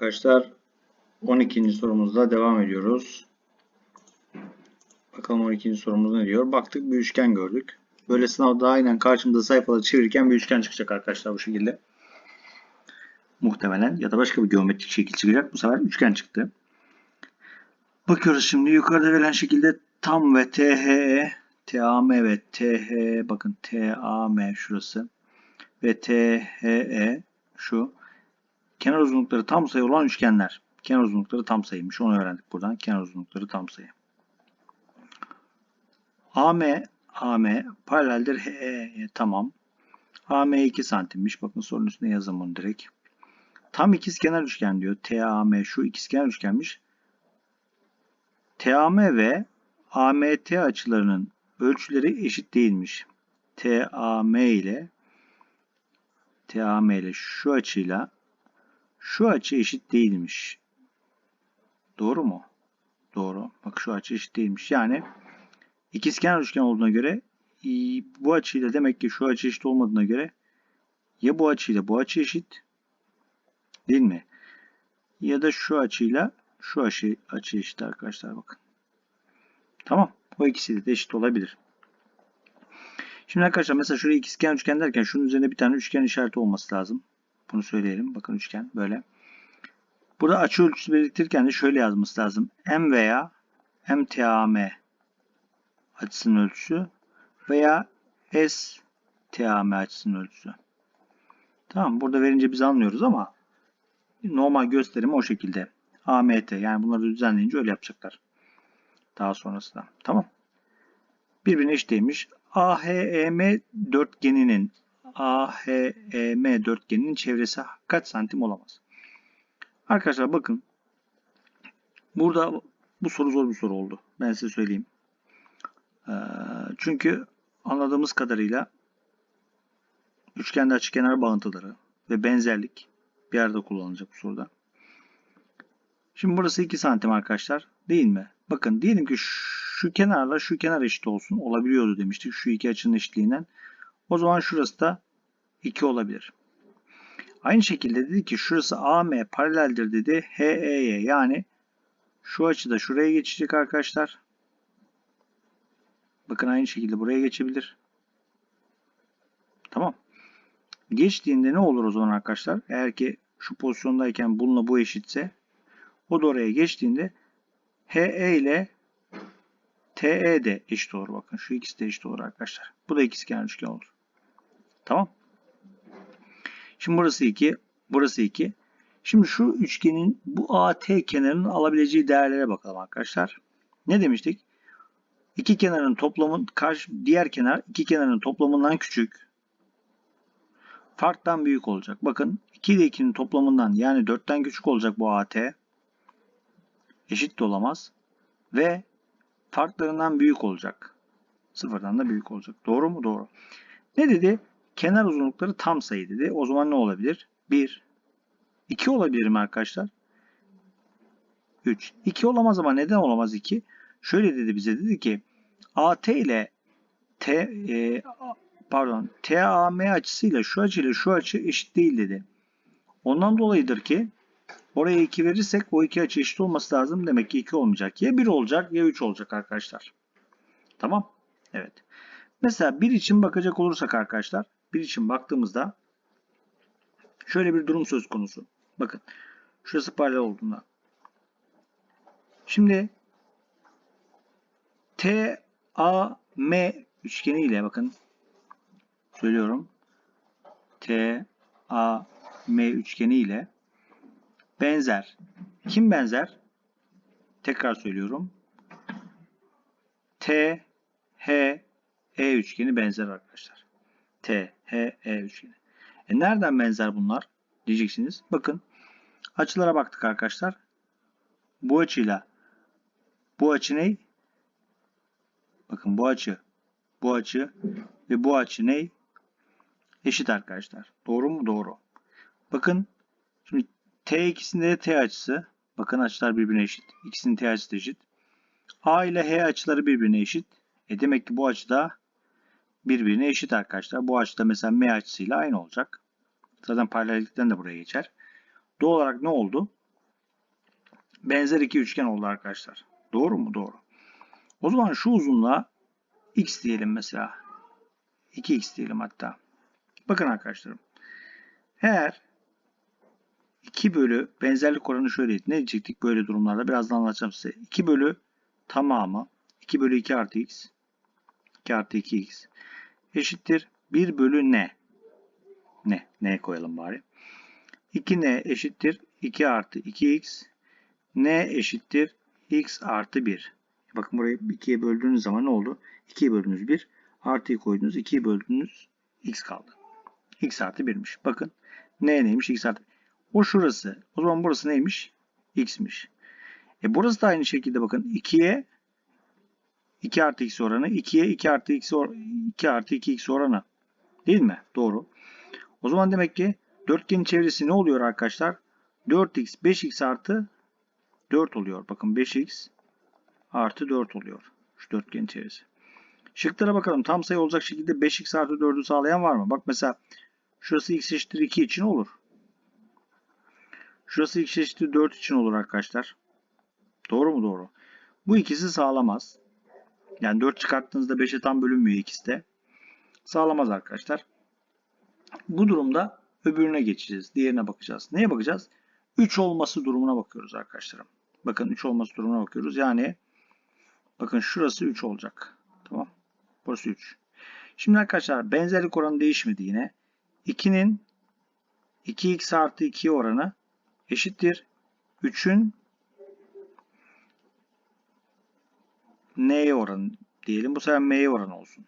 arkadaşlar 12. sorumuzda devam ediyoruz. Bakalım 12. sorumuz ne diyor? Baktık bir üçgen gördük. Böyle sınavda aynen karşımıza sayfaları çevirirken bir üçgen çıkacak arkadaşlar bu şekilde. Muhtemelen ya da başka bir geometrik şekil çıkacak. Bu sefer üçgen çıktı. Bakıyoruz şimdi yukarıda verilen şekilde tam ve THE, TAM ve TH bakın TAM şurası ve THE şu kenar uzunlukları tam sayı olan üçgenler. Kenar uzunlukları tam sayıymış. Onu öğrendik buradan. Kenar uzunlukları tam sayı. AM AM paraleldir HE tamam. AM 2 santimmiş. Bakın sorunun üstüne yazalım onu direkt. Tam ikizkenar üçgen diyor. TAM şu ikizkenar üçgenmiş. TAM ve AMT açılarının ölçüleri eşit değilmiş. TAM ile TAM ile şu açıyla şu açı eşit değilmiş. Doğru mu? Doğru. Bak şu açı eşit değilmiş. Yani ikizkenar üçgen olduğuna göre bu açıyla demek ki şu açı eşit olmadığına göre ya bu açıyla bu açı eşit değil mi? Ya da şu açıyla şu açı, açı eşit arkadaşlar bakın. Tamam. O ikisi de eşit olabilir. Şimdi arkadaşlar mesela şuraya ikizkenar üçgen derken şunun üzerinde bir tane üçgen işareti olması lazım. Bunu söyleyelim. Bakın üçgen böyle. Burada açı ölçüsü belirtirken de şöyle yazması lazım. M veya MTAM açısının ölçüsü veya STAM açısının ölçüsü. Tamam burada verince biz anlıyoruz ama normal gösterimi o şekilde. AMT yani bunları düzenleyince öyle yapacaklar. Daha sonrasında. Tamam. Birbirine eşiteymiş. AHEM dörtgeninin AHEM dörtgeninin çevresi kaç santim olamaz? Arkadaşlar bakın. Burada bu soru zor bir soru oldu. Ben size söyleyeyim. Ee, çünkü anladığımız kadarıyla üçgende açıkenar bağıntıları ve benzerlik bir yerde kullanılacak bu soruda. Şimdi burası 2 santim arkadaşlar. Değil mi? Bakın diyelim ki şu kenarla şu kenar eşit olsun. Olabiliyordu demiştik. Şu iki açının eşitliğinden. O zaman şurası da 2 olabilir. Aynı şekilde dedi ki şurası AM paraleldir dedi HE'ye yani şu açıda şuraya geçecek arkadaşlar. Bakın aynı şekilde buraya geçebilir. Tamam. Geçtiğinde ne olur o zaman arkadaşlar? Eğer ki şu pozisyondayken bununla bu eşitse o da oraya geçtiğinde HE ile TE de eşit olur. Bakın şu ikisi de eşit olur arkadaşlar. Bu da ikizkenar üçgen olur. Tamam. Şimdi burası 2. Burası 2. Şimdi şu üçgenin bu AT kenarının alabileceği değerlere bakalım arkadaşlar. Ne demiştik? İki kenarın toplamın karşı diğer kenar iki kenarın toplamından küçük. Farktan büyük olacak. Bakın 2 ile 2'nin toplamından yani 4'ten küçük olacak bu AT. Eşit de olamaz. Ve farklarından büyük olacak. Sıfırdan da büyük olacak. Doğru mu? Doğru. Ne dedi? Kenar uzunlukları tam sayı dedi. O zaman ne olabilir? 1. 2 olabilir mi arkadaşlar? 3. 2 olamaz ama neden olamaz 2? Şöyle dedi bize dedi ki AT ile T e, pardon TAM açısıyla şu açıyla şu açı eşit değil dedi. Ondan dolayıdır ki oraya 2 verirsek o iki açı eşit olması lazım. Demek ki 2 olmayacak. Ya 1 olacak ya 3 olacak arkadaşlar. Tamam. Evet. Mesela 1 için bakacak olursak arkadaşlar. 1 için baktığımızda şöyle bir durum söz konusu. Bakın. Şurası paralel olduğunda. Şimdi T A M üçgeni ile bakın söylüyorum. T A M üçgeni ile benzer. Kim benzer? Tekrar söylüyorum. T H E üçgeni benzer arkadaşlar. T H E üçgeni. E nereden benzer bunlar? Diyeceksiniz. Bakın açılara baktık arkadaşlar. Bu açıyla bu açı ne? Bakın bu açı, bu açı ve bu açı ne? Eşit arkadaşlar. Doğru mu? Doğru. Bakın şimdi T ikisinde de T açısı. Bakın açılar birbirine eşit. İkisinin T açısı eşit. A ile H açıları birbirine eşit. E demek ki bu açı da birbirine eşit arkadaşlar. Bu açıda mesela M açısıyla aynı olacak. Zaten paralellikten de buraya geçer. Doğal olarak ne oldu? benzer iki üçgen oldu arkadaşlar. Doğru mu? Doğru. O zaman şu uzunluğa x diyelim mesela. 2x diyelim hatta. Bakın arkadaşlarım. Eğer 2 bölü benzerlik oranı şöyleydi. Ne diyecektik böyle durumlarda? Birazdan anlatacağım size. 2 bölü tamamı 2 bölü 2 artı x 2 artı 2x eşittir 1 bölü ne? Ne? Ne koyalım bari. 2n eşittir 2 artı 2x n eşittir x artı 1. Bakın burayı 2'ye böldüğünüz zaman ne oldu? 2'ye böldüğünüz 1 artıyı koydunuz 2'ye böldüğünüz x kaldı. x artı 1'miş. Bakın n neymiş? x artı O şurası. O zaman burası neymiş? x'miş. E burası da aynı şekilde bakın 2'ye 2 artı x oranı 2'ye 2 artı x or 2 artı 2x oranı. Değil mi? Doğru. O zaman demek ki dörtgenin çevresi ne oluyor arkadaşlar? 4x 5x artı 4 oluyor. Bakın 5x artı 4 oluyor. Şu dörtgenin çevresi. Şıklara bakalım. Tam sayı olacak şekilde 5x artı 4'ü sağlayan var mı? Bak mesela şurası x eşittir 2 için olur. Şurası x eşittir 4 için olur arkadaşlar. Doğru mu? Doğru. Bu ikisi sağlamaz. Yani 4 çıkarttığınızda 5'e tam bölünmüyor ikisi de. Sağlamaz arkadaşlar. Bu durumda öbürüne geçeceğiz. Diğerine bakacağız. Neye bakacağız? 3 olması durumuna bakıyoruz arkadaşlarım. Bakın 3 olması durumuna bakıyoruz. Yani bakın şurası 3 olacak. Tamam. Burası 3. Şimdi arkadaşlar benzerlik oranı değişmedi yine. 2'nin 2x artı 2 oranı eşittir. 3'ün n'ye oranı diyelim. Bu sefer m'ye oranı olsun.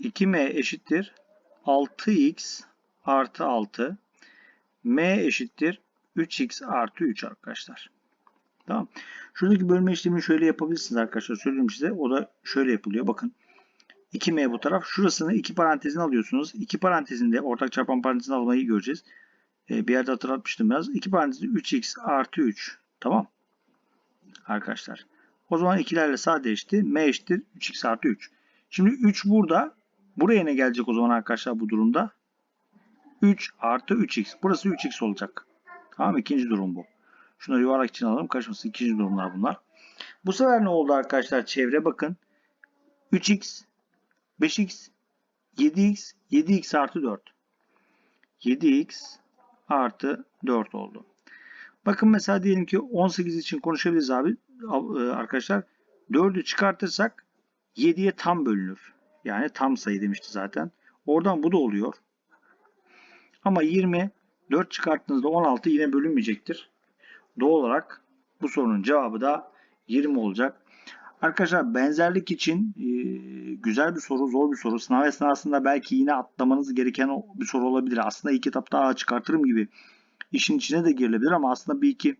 2m eşittir 6x artı 6 m eşittir 3x artı 3 arkadaşlar. Tamam. Şuradaki bölme işlemini şöyle yapabilirsiniz arkadaşlar. Söyleyeyim size. O da şöyle yapılıyor. Bakın. 2m bu taraf. Şurasını iki parantezine alıyorsunuz. İki parantezinde ortak çarpan parantezine almayı göreceğiz. Ee, bir yerde hatırlatmıştım biraz. İki parantezinde 3x artı 3. Tamam. Arkadaşlar. O zaman ikilerle sadeleşti. m eşittir 3x artı 3. Şimdi 3 burada. Buraya ne gelecek o zaman arkadaşlar bu durumda? 3 artı 3x. Burası 3x olacak. Tamam ikinci durum bu. Şunları yuvarlak için alalım. Karışmasın. ikinci durumlar bunlar. Bu sefer ne oldu arkadaşlar? Çevre bakın. 3x, 5x, 7x, 7x artı 4. 7x artı 4 oldu. Bakın mesela diyelim ki 18 için konuşabiliriz abi. Arkadaşlar 4'ü çıkartırsak 7'ye tam bölünür. Yani tam sayı demişti zaten. Oradan bu da oluyor. Ama 20 4 çıkarttığınızda 16 yine bölünmeyecektir. Doğal olarak bu sorunun cevabı da 20 olacak. Arkadaşlar benzerlik için e, güzel bir soru, zor bir soru. Sınav esnasında belki yine atlamanız gereken bir soru olabilir. Aslında ilk etapta A çıkartırım gibi işin içine de girilebilir ama aslında bir iki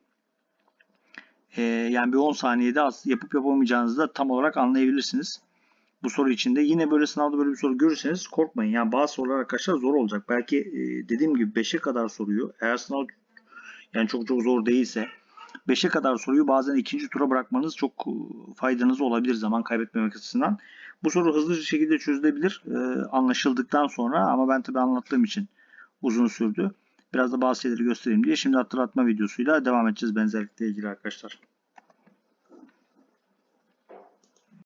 e, yani bir 10 saniyede yapıp yapamayacağınızı da tam olarak anlayabilirsiniz. Bu soru içinde yine böyle sınavda böyle bir soru görürseniz korkmayın. Yani bazı sorular arkadaşlar zor olacak. Belki e, dediğim gibi 5'e kadar soruyu eğer sınav yani çok çok zor değilse 5'e kadar soruyu bazen ikinci tura bırakmanız çok faydanız olabilir zaman kaybetmemek açısından. Bu soru hızlı bir şekilde çözülebilir e, anlaşıldıktan sonra ama ben tabi anlattığım için uzun sürdü. Biraz da bazı şeyleri göstereyim diye şimdi hatırlatma videosuyla devam edeceğiz benzerlikle ilgili arkadaşlar.